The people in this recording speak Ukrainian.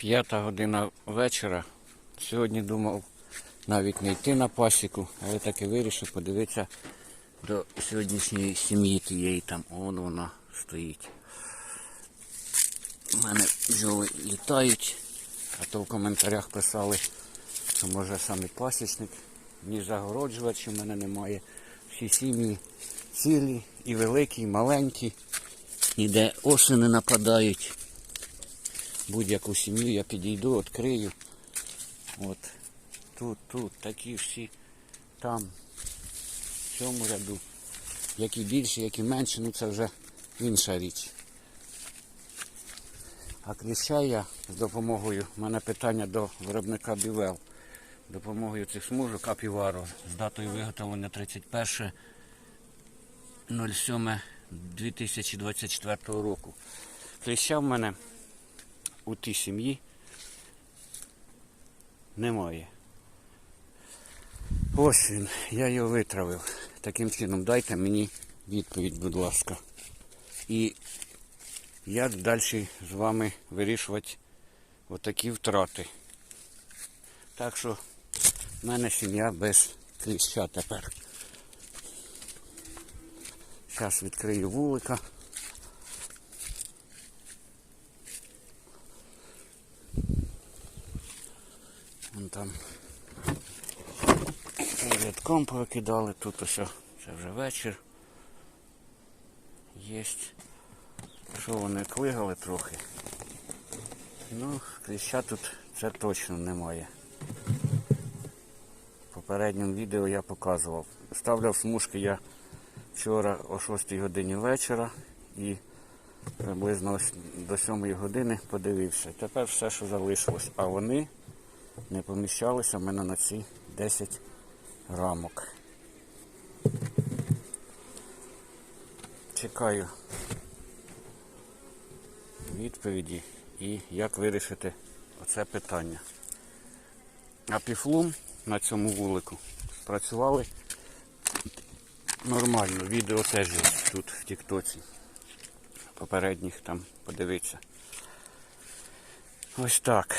П'ята година вечора. Сьогодні думав навіть не йти на пасіку, але таки вирішив подивитися до сьогоднішньої сім'ї тієї там. Вон вона стоїть. У мене бджоли літають, а то в коментарях писали, що може саме пасічник, ні загороджувачів в мене немає. Всі сім'ї цілі і великі, і маленькі, ніде оси не нападають. Будь-яку сім'ю я підійду, відкрию. От тут, тут, такі всі там, в цьому ряду. Які більші, які менші, ну це вже інша річ. А кліща я з допомогою, в мене питання до виробника Бівел. Допомогою цих смужок Апіваро з датою виготовлення 31 07.2024 року. Кліща в мене у тій сім'ї немає. Ось він, я його витравив. Таким чином, дайте мені відповідь, будь ласка. І як далі з вами вирішувати отакі втрати. Так що в мене сім'я без кліща тепер. Зараз відкрию вулика. Там рядком повикидали, тут ось це вже вечір. Єсть. Що вони клигали трохи. Ну, кліща тут це точно немає. В попередньому відео я показував. Ставляв смужки я вчора о 6 годині вечора і приблизно до 7 години подивився. Тепер все, що залишилось. А вони не поміщалися в мене на ці 10 рамок. Чекаю відповіді і як вирішити оце питання. А піфлум на цьому вулику працювали нормально. Відео теж є тут в Тіктоці. Попередніх там подивитися. Ось так.